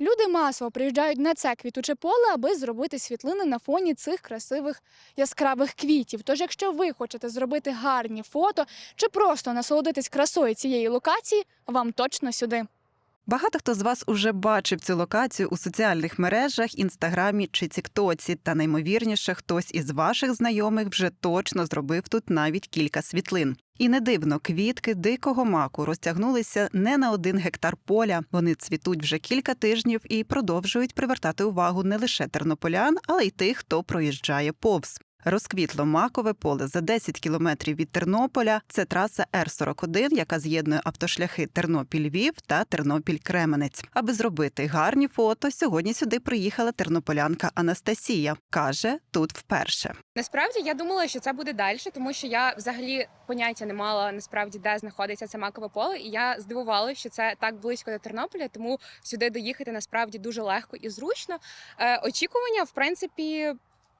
Люди масово приїжджають на це квітуче поле, аби зробити світлини на фоні цих красивих яскравих квітів. Тож, якщо ви хочете зробити гарні фото чи просто насолодитись красою цієї локації, вам точно сюди. Багато хто з вас уже бачив цю локацію у соціальних мережах, інстаграмі чи Тіктоці. Та наймовірніше, хтось із ваших знайомих вже точно зробив тут навіть кілька світлин. І не дивно, квітки дикого маку розтягнулися не на один гектар поля. Вони цвітуть вже кілька тижнів і продовжують привертати увагу не лише тернополян, але й тих, хто проїжджає повз. Розквітло макове поле за 10 кілометрів від Тернополя. Це траса Р-41, яка з'єднує автошляхи Тернопіль-Львів та Тернопіль-Кременець. Аби зробити гарні фото, сьогодні сюди приїхала тернополянка Анастасія. каже, тут вперше. Насправді я думала, що це буде далі, тому що я взагалі поняття не мала насправді, де знаходиться це макове поле, і я здивувалася, що це так близько до Тернополя, тому сюди доїхати насправді дуже легко і зручно. Е, очікування, в принципі.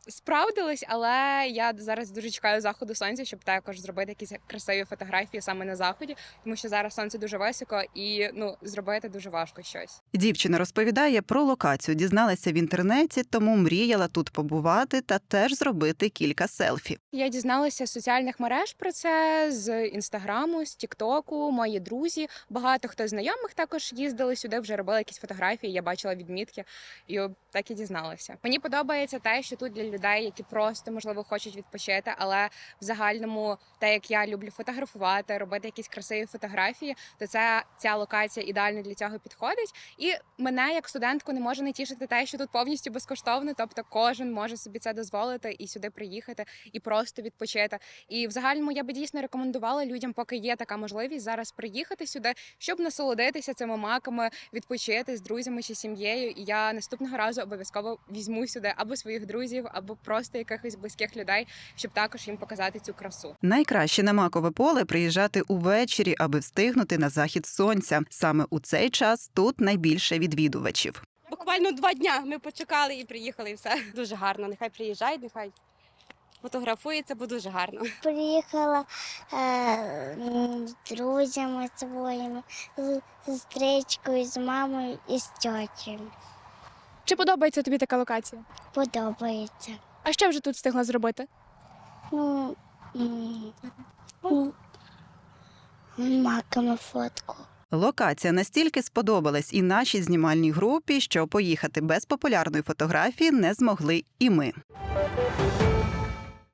Справдились, але я зараз дуже чекаю заходу сонця, щоб також зробити якісь красиві фотографії саме на заході, тому що зараз сонце дуже високо і ну зробити дуже важко щось. Дівчина розповідає про локацію, дізналася в інтернеті, тому мріяла тут побувати та теж зробити кілька селфі. Я дізналася з соціальних мереж про це з інстаграму, з Тіктоку. Мої друзі, багато хто знайомих також їздили сюди, вже робили якісь фотографії. Я бачила відмітки, і так і дізналася. Мені подобається те, що тут для людей, які просто можливо хочуть відпочити, але в загальному, те, як я люблю фотографувати, робити якісь красиві фотографії, то це ця локація ідеально для цього підходить. І мене як студентку не може не тішити те, що тут повністю безкоштовно, тобто кожен може собі це дозволити і сюди приїхати і просто відпочити. І в загальному я би дійсно рекомендувала людям, поки є така можливість зараз приїхати сюди, щоб насолодитися цими маками, відпочити з друзями чи сім'єю. І я наступного разу обов'язково візьму сюди або своїх друзів, або просто якихось близьких людей, щоб також їм показати цю красу. Найкраще на макове поле приїжджати увечері, аби встигнути на захід сонця. Саме у цей час тут найбільше відвідувачів. Буквально два дня ми почекали і приїхали, і все. Дуже гарно. Нехай приїжджають, нехай фотографується, бо дуже гарно. Приїхала е, з друзями своїми, з сестричкою, з мамою і з тьотєю. Чи подобається тобі така локація? Подобається. А що вже тут встигла зробити? Ну, м, м, маками фотку. Локація настільки сподобалась і нашій знімальній групі, що поїхати без популярної фотографії не змогли і ми.